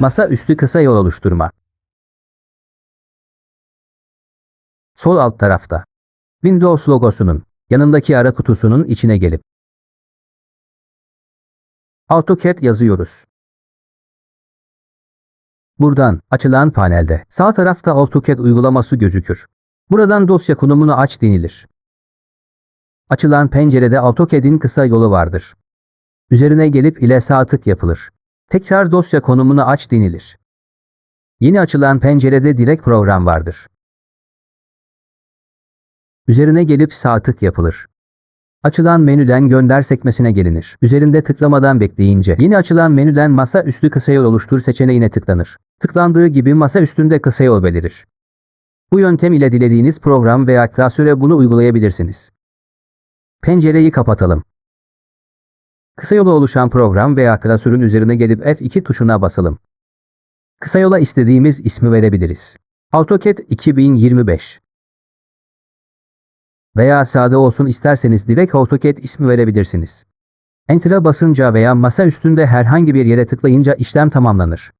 Masa üstü kısa yol oluşturma. Sol alt tarafta. Windows logosunun yanındaki ara kutusunun içine gelip AutoCAD yazıyoruz. Buradan açılan panelde sağ tarafta AutoCAD uygulaması gözükür. Buradan dosya konumunu aç denilir. Açılan pencerede AutoCAD'in kısa yolu vardır. Üzerine gelip ile sağ tık yapılır. Tekrar dosya konumunu aç denilir. Yeni açılan pencerede direkt program vardır. Üzerine gelip sağ tık yapılır. Açılan menüden gönder sekmesine gelinir. Üzerinde tıklamadan bekleyince yeni açılan menüden masa üstü kısa yol oluştur seçeneğine tıklanır. Tıklandığı gibi masa üstünde kısa yol belirir. Bu yöntem ile dilediğiniz program veya klasöre bunu uygulayabilirsiniz. Pencereyi kapatalım. Kısa yola oluşan program veya klasörün üzerine gelip F2 tuşuna basalım. Kısa yola istediğimiz ismi verebiliriz. AutoCAD 2025 veya sade olsun isterseniz direkt AutoCAD ismi verebilirsiniz. Enter'a basınca veya masa üstünde herhangi bir yere tıklayınca işlem tamamlanır.